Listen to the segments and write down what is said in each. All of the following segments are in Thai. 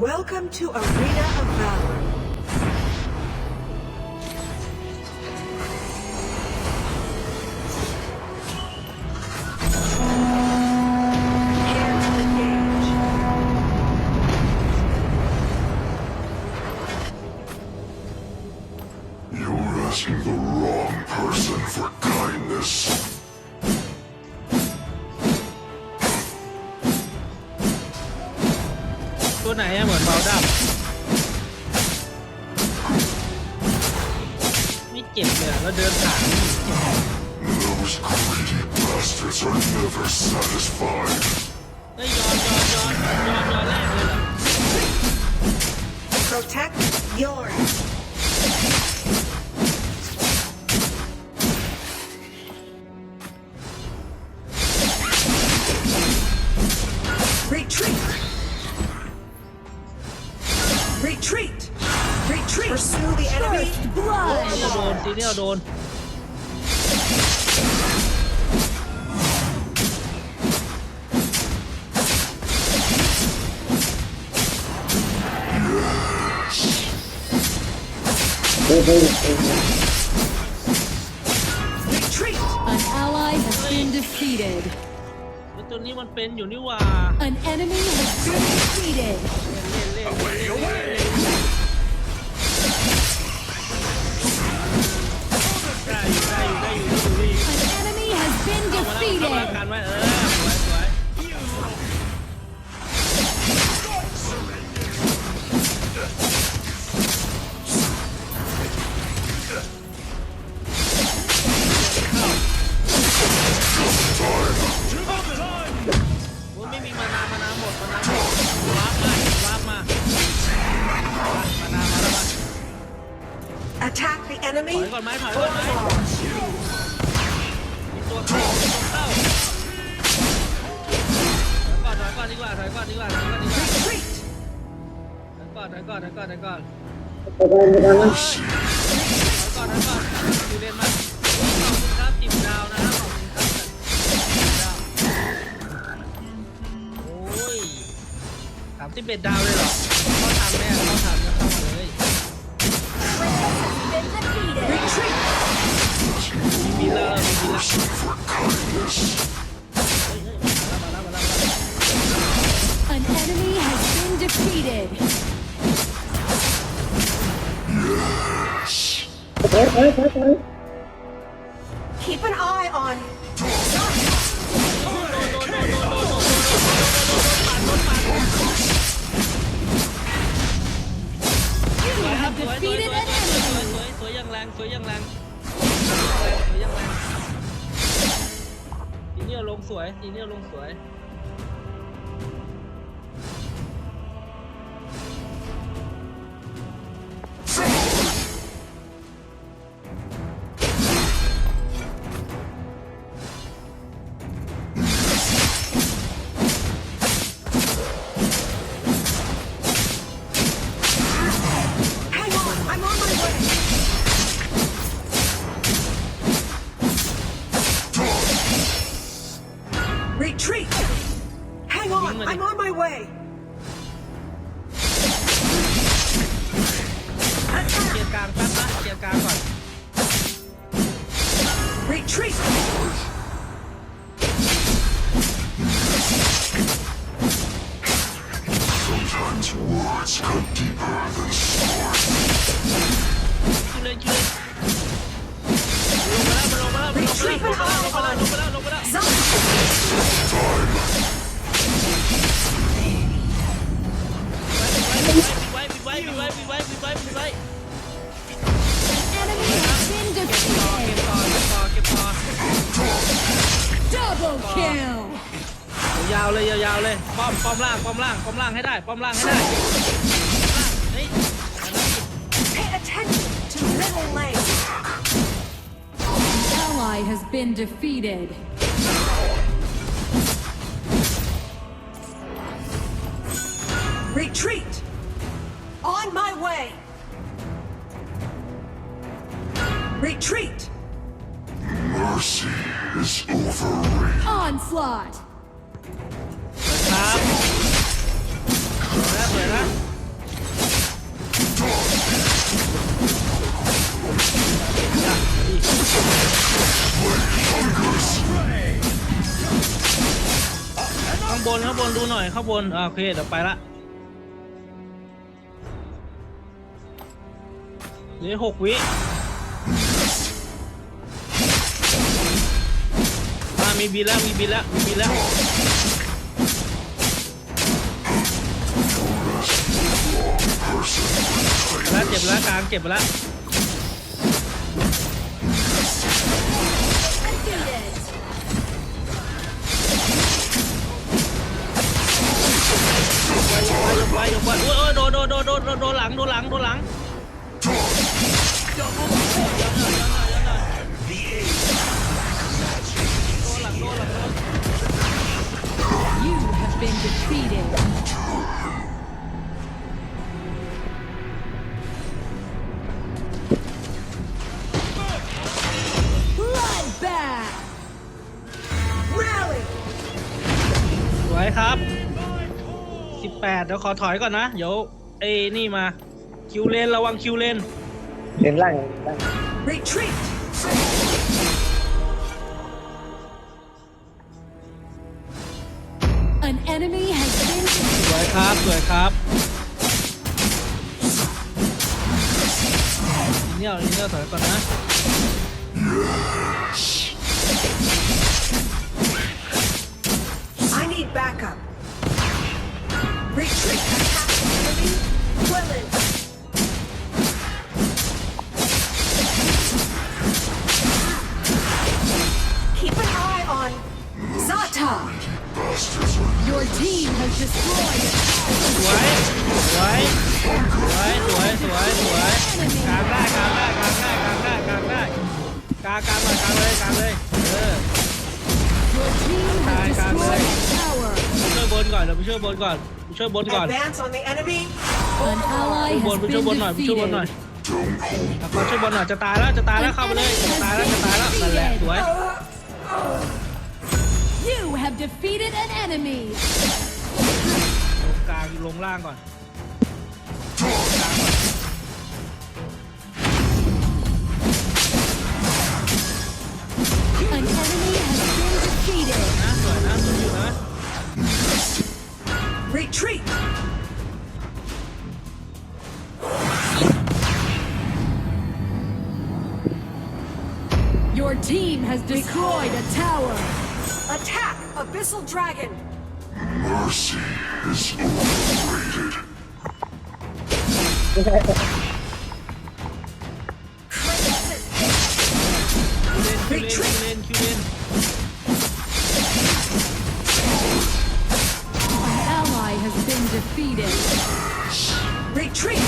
Welcome to Arena of Valor. ไหนอะเหมือนเบาดับไม่เจ็บเลยอะแล้วเดินผ่าน Those greedy bastards are never satisfied. เฮ้ยย้อนย้อนย้อนย้อนย้อนแรกเลยเหรอ Protect yours. Retreat. Retreat. Retreat. Pursue the enemy. ทีนี้โดนทีนี้โดน Retreat. An ally has been defeated. เฮ้ยตัวนี้มันเป็นอยู่นี่หว่า An enemy has been defeated. เล่ Been เข้ามาแล้วเข้ามา defeated. กันไว้เออสวยสวยโอ้ยไม่มีมานามานาหมดมานาหมดวาร์ปมาวาร์ปมามานามาแล้วมา Attack the ถอย enemy. ก่อนไหมถอยก่อนไหมมี ตัวเข้ามีตัวเข้าถอยก่อนถอยก่อนดีกว่าถอยก่อนดีกว่าถอยก่อนดีกว่า Retreat. ถอยก่อนถอยก่อนถอยก่อนถอยก่อนถอยก่อนถอยก่อนดูเรียนมาขอบคุณครับติ่มดาวนะครับขอบคุณครับติ่มดาวโอ้ยสามสิบเอ็ดดาวเลยเหรอ Person for kindness. มาแล้วมาแล้วมาแล้ว An enemy has been defeated. Keep an eye on. You have defeated an สวย enemy. สวยสวยยังแรงสวยยังแรงสวยยังแรง ทีนี้เอาลงสวยอีเนียลงสวย เลยยาวๆเลยป้อมป้อมล่างป้อมล่างป้อมล่างให้ได้ป้อมล่างให้ได้เฮ้ย Pay attention to middle lane. Ally has been defeated. บนข้างบนดูหน่อยข้างบนอ่าโอเคเดี๋ยวไปละเหลือหกวิอ่ามีบินแล้วมีบินแล้วมีบินแล้วแล้วเจ็บแล้วกลางเจ็บแล้ว สวยครับ18เดี๋ยวขอถอยก่อนนะ เดี๋ยวไอ้นี่มา คิวเลนระวังคิวเลนเล่นล่างล่าง Retreat! An enemy has been สวยครับสวยครับลิเนียลลิเนียลถอยก่อนนะ I need backup. Retreat! Attack enemy! Quillen! Keep an eye on Zata! Bastards are your team has destroyed สวยสวยสวยสวยสวยสวยกลางได้กลางได้กลางได้กลางได้กลางได้กลางกลางหน่อยกลางเลยกลางเลย เออ your team has destroyed อนเดี๋ยวไปช่วยบนก่อนไปช่วยบนก่อน Advance on the enemy! An ally บน has ไปช่วยบน been หน่อยไปช่วยบนหน่อย defeated. don't hold ขอช่วยบนหน่อยจะตายแล้วจะตายแล้วเข้าไปเลยจะตายแล้วจะตายแล้วนั่นแหละสวย You have defeated an enemy. ลงกลางลงล่างก่อนกลางก่อน An enemy Retreat! Your team has destroyed a tower. Attack! Abyssal Dragon! mercy is overrated. Crisis! Has been defeated. Retreat!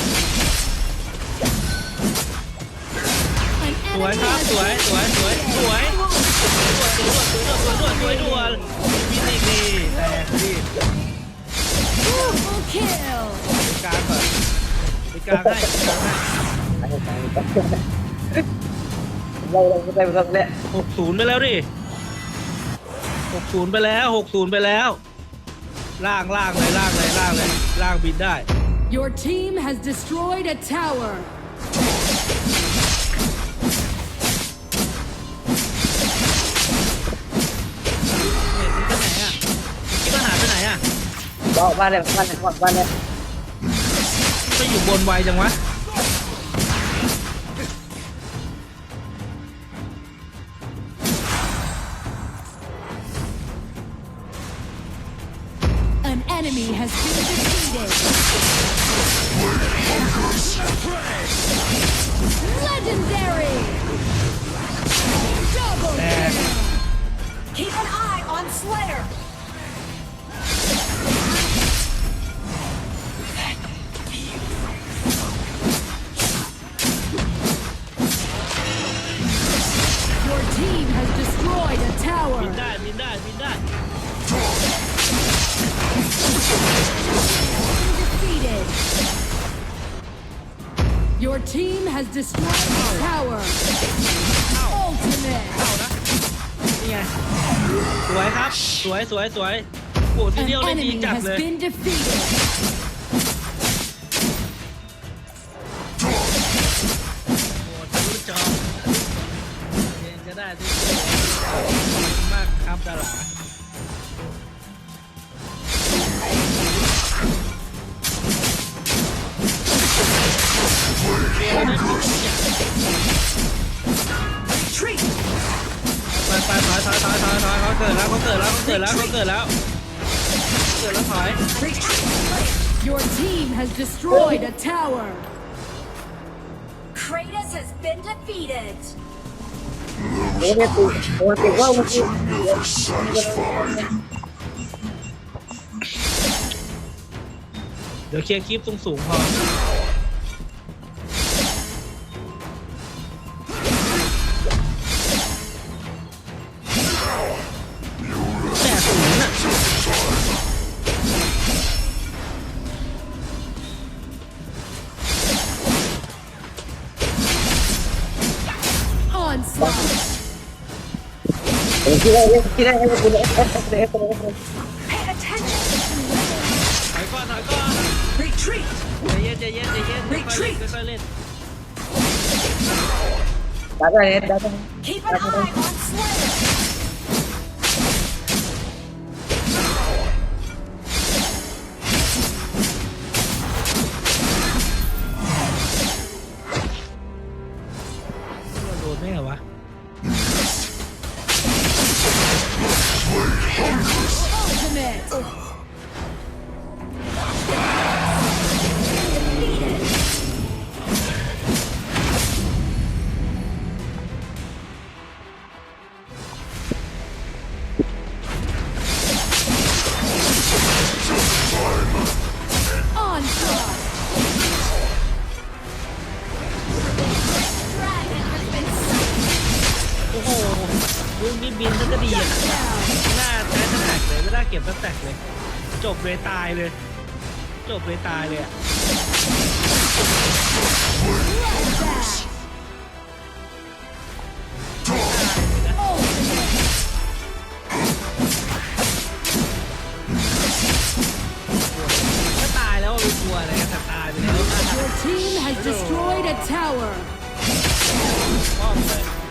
An สวย enemy ครับ has สวย been สวย สวย สวย I will สวยสวยสวยสวยสวยสวยด่วนวินอีกนี่แตกดิ double kill. ไปกลางก่อนไปกลางให้ไปกลางให้ล่างล่างเราเราก็ได้แบบเนี้ยหกศูนย์ไปแล้วดิหกศูนย์ไปแล้วหกศูนย์ไปแล้ว ล่างล่างเลยล่างเลยล่างเลยล่างบินได้ Your team has destroyed a tower. เห็นมันไปไหนอะคิดว่าหายไปไหนอะบ้านบ้านเนี่ยบ้านเนี่ยบ้านเนี่ยไปอยู่บนไวจังวะ Your team has destroyed a tower. Ultimate. เข้านะนี่ไงสวยครับ สวยสวยสวยโอ้ซี An เรียลเล่นดี enemy จัด has เลย been defeated. เขาเกิดแล้วเขาเกิดแล้วเขาเกิดแล้วเขาเกิดแล้วเกิดแล้วถอย Your team has destroyed a tower. Kratos has been defeated. โอ้เนี่ยตีโอ้ตีว่าเมื่อกี้ Never satisfied. เดี๋ยวเคลียร์คลิปสูงสูงๆพอ Pay attention. ถอยก่อนถอยก่อน Retreat. ใจเย็นใจเย็นใจเย็นค่อยๆเล่นค่อยๆเล่นได้ได้ได้ได้ Keep an eye on Slayer. กนี้บินซะก็ดีอะหน้าแท้สแต็กเลยไม่น่าเก็บสแต็กเลย จบเลยตายเลย จบเลยตายเลยอะ Bloodbath. Ultimate. ก็ตายแล้วไม่กลัวอะไรกันแต่ตายไปแล้ว Your team has destroyed a tower. ป้อมเลย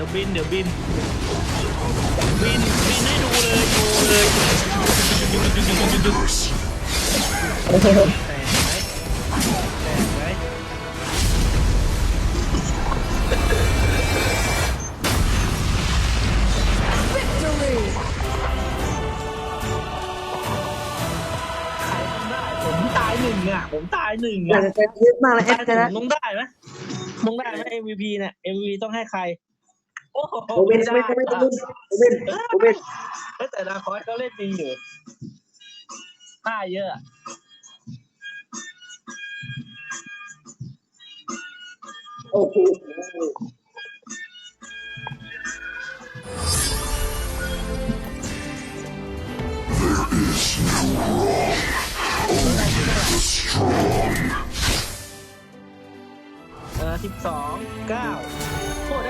ดี๋ยวบินเดี๋ยวบิน บินบินให้ดูเลยโชว์เลย Yes. แตกไหมแตกไหม Victory. ผมตายหนึ่งอะผมตายหนึ่งอะแต่เยอะมากเลยเอฟชนะต้องได้ไหมต้องได้ไหม MVP เนี่ย MVP ต้องให้ใคร โอ้โหโอเบนโอเบนโอเบนโอเบนโอเบนโอเบนเฮ้ยแต่ดาคอยเขาเล่นดีอยู่ท่าเยอะอะโอ้โห There is no wrong. Only the strong. เออสิบสองเก้าโคตรได้